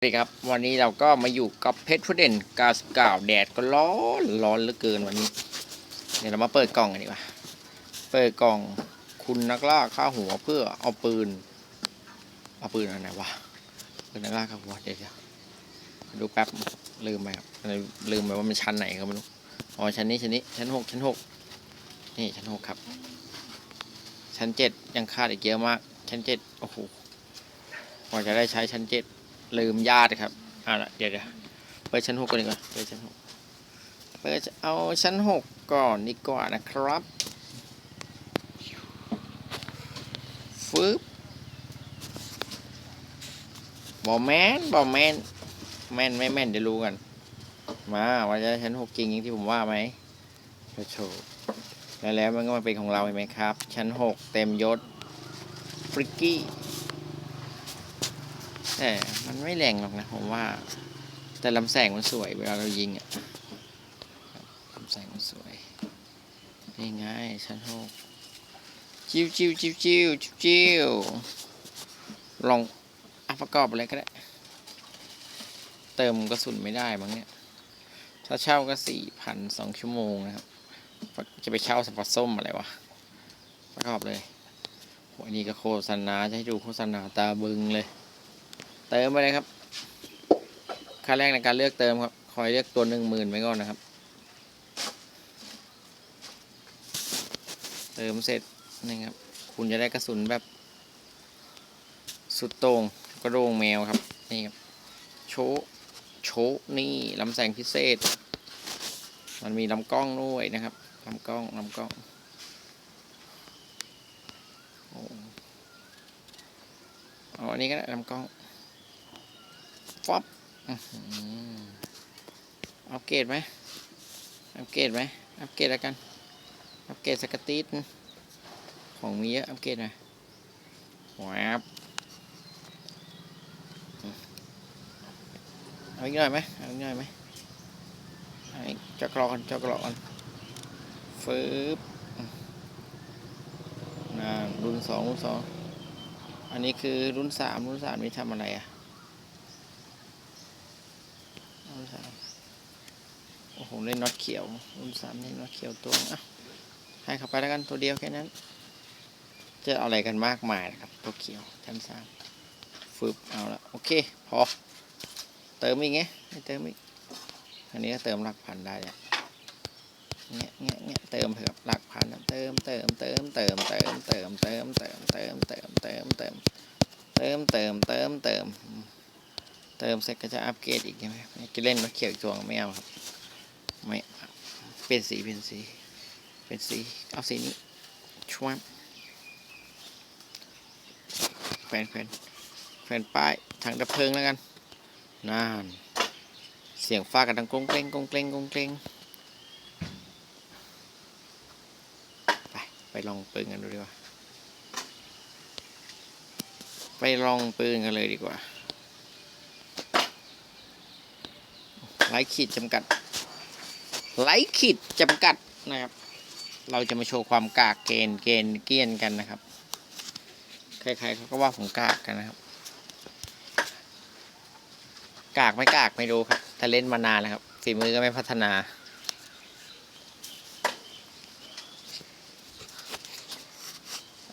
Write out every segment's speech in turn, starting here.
สวัสดีครับวันนี้เราก็มาอยู่กับเพชรพุเด่น99แดดก็ร้อนร้อนเหลือเกินวันนี้ เดี๋ยวเรามาเปิดกล่องกันดีกว่า เปิดกล่องคุณนักล่าข้าหัวเพื่อเอาปืน เอาปืนอะไรวะปืนนักล่าข้าหัวเดี๋ยวดูแป๊บลืมไปครับลืมไปว่ามันชั้นไหนก็ไม่รู้อ๋อชั้นนี้ชั้นนี้ชั้นหกชั้นหกนี่ชั้นหกครับ ชั้นเจ็ดยังขาดอีกเยอะมาก ชั้นเจ็ดโอ้โหกว่าจะได้ใช้ชั้นเจ็ด ลืมญาติครับเอาละเดี๋ยวเดี๋ยวเปิดชั้นหกก่อนดีกว่าเปิดชั้นหกเปิดเอาชั้นหกก่อนดีกว่านะครับฟึบบอแมนบอแมนแมนไม่แมนเดี๋ยวรู้กัน มาว่าจะได้ชั้นหกจริงอย่างที่ผมว่าไหมโชว์แล้วแล้วมันก็มาเป็นของเราเห็นไหมครับ ชั้นหกเต็มยศฟริกกี้ แต่มันไม่แรงหรอกนะผมว่า แต่ลำแสงมันสวย เวลาเรายิงอะลำแสงมันสวยนี่ไงชั้นหกจิ้วจิ้วจิ้วจิ้วจิ้วจิ้วลองอะประกอบอะไรก็ได้ เติมกระสุนไม่ได้มั้งเนี่ยถ้าเช่าก็สี่พันสองชั่วโมงนะครับ จะไปเช่าสปอร์ตส้มอะไรวะ ประกอบเลยวันนี้ก็โฆษณาจะให้ดูโฆษณาตาบึงเลย เติมไปเลยครับค่าแรกในการเลือกเติมครับ คอยเลือกตัวหนึ่งหมื่นไว้ก่อนนะครับ เติมเสร็จนี่ครับ คุณจะได้กระสุนแบบ สุดโต่งกระโดงแมวครับ นี่ครับ โชโชนี่ลำแสงพิเศษ มันมีลำกล้องด้วยนะครับลำกล้องลำกล้องอ้เออันนี้ก็ได้ลำกล้อง ฟอบอัปเกรดไหมอัปเกรดไหมอัปเกรดแล้วกันอัปเกรดสกกตตีดของมีเยอะอัปเกรดหน่อยแวบเอาอีกหน่อยไหมเอาอีกหน่อยไหมเอาอีกจะกรอกกันจะกรอกกันฟืบน่ารุ่นสองรุ่นสองอันนี้คือรุ่นสามรุ่นสามนี่ทำอะไรอะนสาม โอ้โหเล่นน็อตเขียวรุ่นสามเล่นน็อตเขียวตัวอะให้เข้าไปแล้วกันตัวเดียวแค่นั้น จะเอาอะไรกันมากมายนะครับ ตัวเขียวชั้นสามฝึบเอาละโอเค พอ เติมอีกไงไม่เติมอีก อันนี้ก็เติมหลักพันได้แล้วเงี้ยเงี้ยเงี้ยเติมเถอะหลักพันเติมเติมเติมเติมเติมเติมเติมเติมเติมเติมเติมเติมเติมเติมเติมเติมเติมเสร็จก็จะอัปเกรดอีกใช่ไหมจะเล่นรถเขียวอีกตัวไม่เอาครับ ไม่ เปลี่ยนสี เปลี่ยนสี เปลี่ยนสี เอาสีนี้ช่วยแขวนแขวนแขวนป้ายถังดับเพลิงแล้วกันนานเสียงฟ้ากันดังกงเกรงกงเกรงกงเกรงไป ไปลองปืนกันดูดีกว่า ไปลองปืนกันเลยดีกว่าไร้ขีดจำกัด ไร้ขีดจำกัดนะครับ เราจะมาโชว์ความกากเกณฑ์เกณฑ์เกียนกันนะครับ ใครๆเขาก็ว่าผมกากกันนะครับ กากไม่กากไม่รู้ครับแต่เล่นมานานแล้วครับฝีมือก็ไม่พัฒนา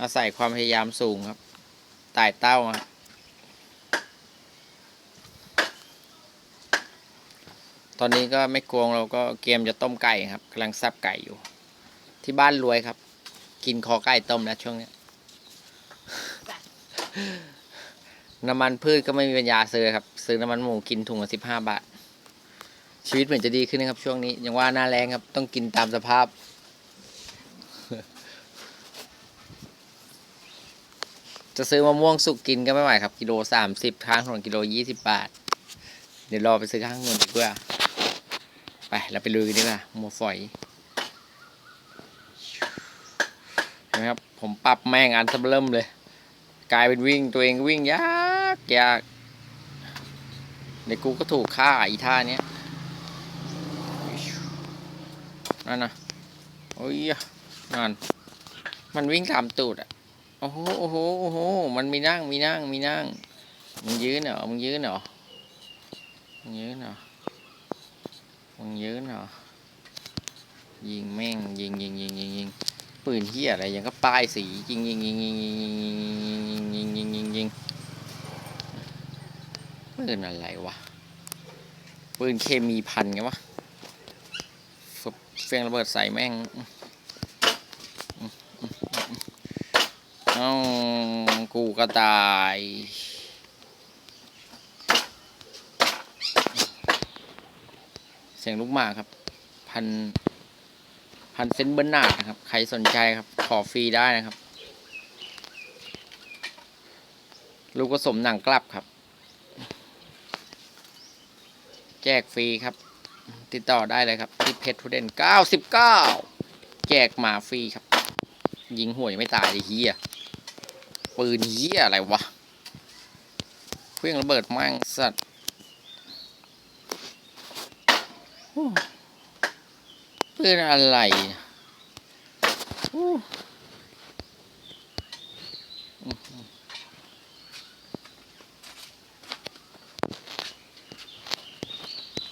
อาศัยความพยายามสูงครับไต่เต้าครับ อนนี้ก็ไม่กวงเราก็เกมจะต้มไก่ครับกำลังซับไก่อยู่ ที่บ้านรวยครับ กินคอไก่ต้มแล้วช่วงนี้น้ำมันพืชก็ไม่มีปัญญาซื้อครับ ซื้อน้ำมันหมูกินถุงละสิบห้าบาท ชีวิตเหมือนจะดีขึ้นนะครับ ช่วงนี้ยังว่าหน้าแรงครับ ต้องกินตามสภาพ จะซื้อมะม่วงสุกกินก็ไม่ไหวครับ กิโลสามสิบข้างถนนกิโลยี่สิบบาท เดี๋ยวรอไปซื้อข้างถนนดีกว่า ไปเราไปลุยกันดีกว่ามัวฝอยเห็นะครับ ผมปรับแม่งอันซับเริ่มเลย กลายเป็นวิ่งตัวเองวิ่งยากยากเดี๋ยวกูก็ถูกฆ่าอีท่าเนี้ยนั่นนะโอ้ยนั่นมันวิ่งตามตูดอะโอ้โหโอ้โหโอ้โหมันมีนั่งมีนั่งมีนั่งมึงยืนเหรอมึงยืนเหรอมึงยืนเหรอ มึงยืนเหรอ ยิงแม่งยิงยิงยิงยิงยิงปืนเฮียอะไรยังก็ป้ายสียิงยิงยิงยิงยิงยิงยิงยิงยิงยิงยิงปืนอะไรวะ ปืนเคมีพันไงวะเฟียงระเบิดใส่แม่งเอ้ากูก็ตาย เสียงลูกหมากครับ พัน พันเซนเบอร์นาดนะครับ ใครสนใจครับ ขอฟรีได้นะครับ ลูกผสมหนังกลับครับ แจกฟรีครับ ติดต่อได้เลยครับ ที่เพจทูเดน99แจกหมาฟรีครับ ยิงหัวยังไม่ตายเลยเฮียปืนเฮียอะไรวะเครื่องระเบิดมั่งสัตว์ ปืนอะไร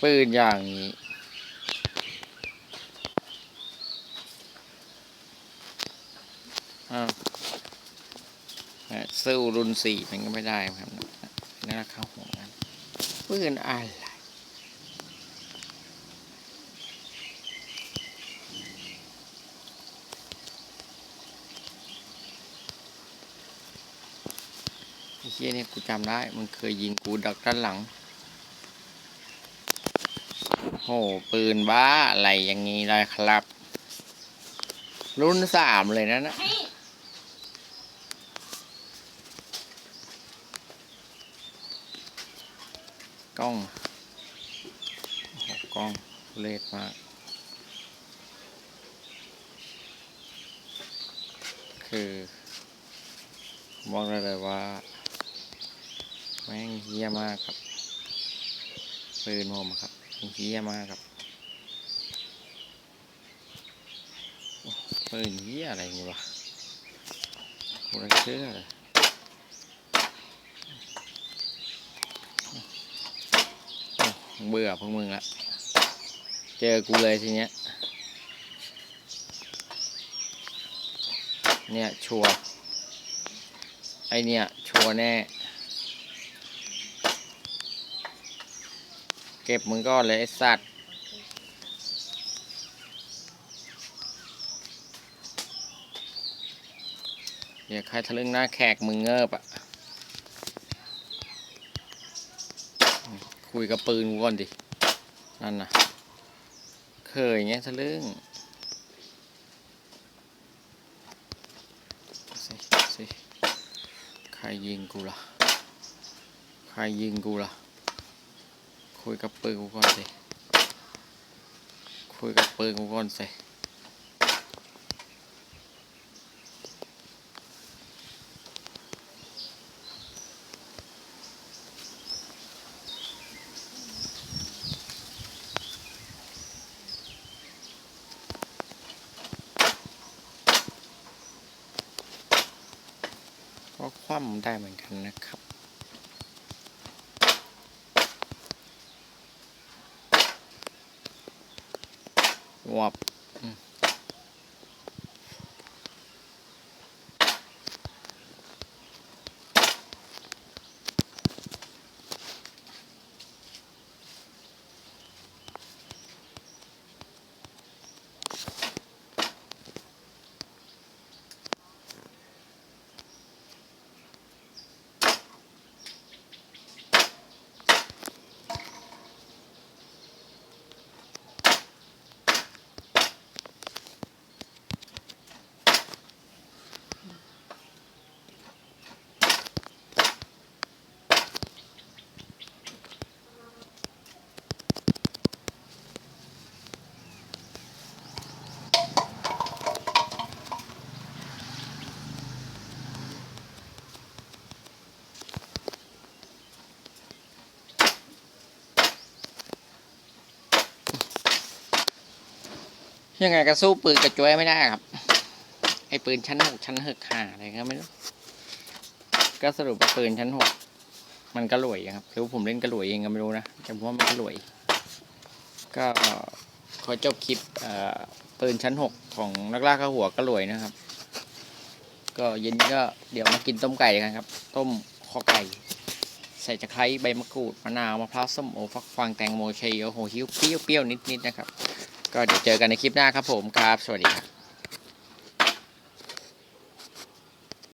ปืนอย่างนี้อ้าวแหม่สู้รุ่นสี่มันก็ไม่ได้ครับนี่ราคาหัวกันปืนอะไร ที่นี่กูจำได้ มันเคยยิงกูดักด้านหลัง โห ปืนบ้าอะไรอย่างงี้เลยครับ รุ่นสามเลยนะนะกล้องกล้องเลศมาก คือบอกได้เลยว่า แม่งเฮี้ยมากครับปืนผมครับเฮี้ยมากครับปืนเฮี้ยอะไรอย่างงี้วะกูเลยเชื่อเลยเบื่อพวกมึงละ เจอกูเลยทีเนี้ย เนี่ยชัวไอเนี่ยชัวแน่ เก็บมึงก่อนเลยไอสัตว์เดี๋ยวใครทะลึ่งหน้าแขกมึงเงิบอะคุยกับปืนกูก่อนดิ นั่นน่ะเคยไงทะลึ่งสิสิใครยิงกูล่ะ ใครยิงกูล่ะ คุยกับปืนกูก่อนสิ คุยกับปืนกูก่อนสิก็คว่ำได้เหมือนกันนะครับ Wop. ยังไงก็สู้ปืนกระจวยไม่ได้ครับ ไอ้ปืนชั้นหกชั้นหกห่าอะไรก็ไม่รู้ ก็สรุปว่าปืนชั้นหกมันกระหลวยครับหรือผมเล่นกระหลวยเองก็ไม่รู้นะแต่ผมว่ามันกระหลวย ก็ขอจบคลิปเอ่อปืนชั้นหกของนักล่าข้าหัวกระหลวยนะครับ ก็เย็นก็เดี๋ยวมากินต้มไก่กันครับ ต้มคอไก่ใส่ตะไคร้ใบมะกรูดมะนาวมะพร้าวส้มโอฟักฟางแตงโมชัยโอโหหิวเปรี้ยวๆนิดๆนะครับ ก็เดี๋ยวเจอกันในคลิปหน้าครับผมครับ สวัสดีครับ